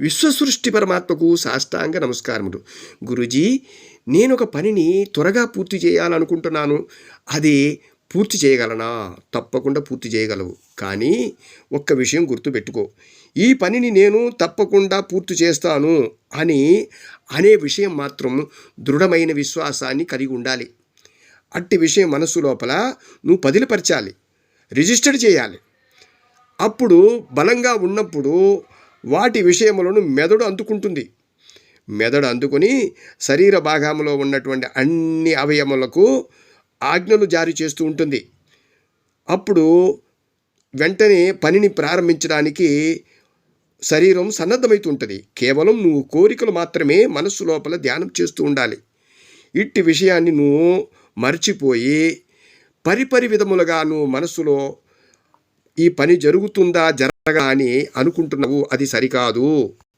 విశ్వసృష్టి పరమాత్మకు సాష్టాంగ నమస్కారములు. గురుజీ నేను ఒక పనిని త్వరగా పూర్తి చేయాలనుకుంటున్నాను. అది పూర్తి చేయగలనా? తప్పకుండా పూర్తి చేయగలవు. కానీ ఒక్క విషయం గుర్తుపెట్టుకో. ఈ పనిని నేను తప్పకుండా పూర్తి చేస్తాను అని అనే విషయం మాత్రం దృఢమైన విశ్వాసాన్ని కలిగి ఉండాలి. అట్టి విషయం మనస్సు లోపల నువ్వు పదిలిపరచాలి. రిజిస్టర్ చేయాలి. అప్పుడు బలంగా ఉన్నప్పుడు వాటి విషయములను మెదడు అందుకుంటుంది. మెదడు అందుకుని శరీర భాగంలో ఉన్నటువంటి అన్ని అవయములకు ఆజ్ఞలు జారీ చేస్తూ ఉంటుంది. అప్పుడు వెంటనే పనిని ప్రారంభించడానికి శరీరం సన్నద్ధమవుతుంటుంది కేవలం నువ్వు కోరికలు మాత్రమే మనస్సు లోపల ధ్యానం చేస్తూ ఉండాలి. ఇట్టి విషయాన్ని నువ్వు మర్చిపోయి పరిపరి విధములుగా నువ్వు మనస్సులో ఈ పని జరుగుతుందా జరగగా అని అనుకుంటున్నావు అది సరికాదు.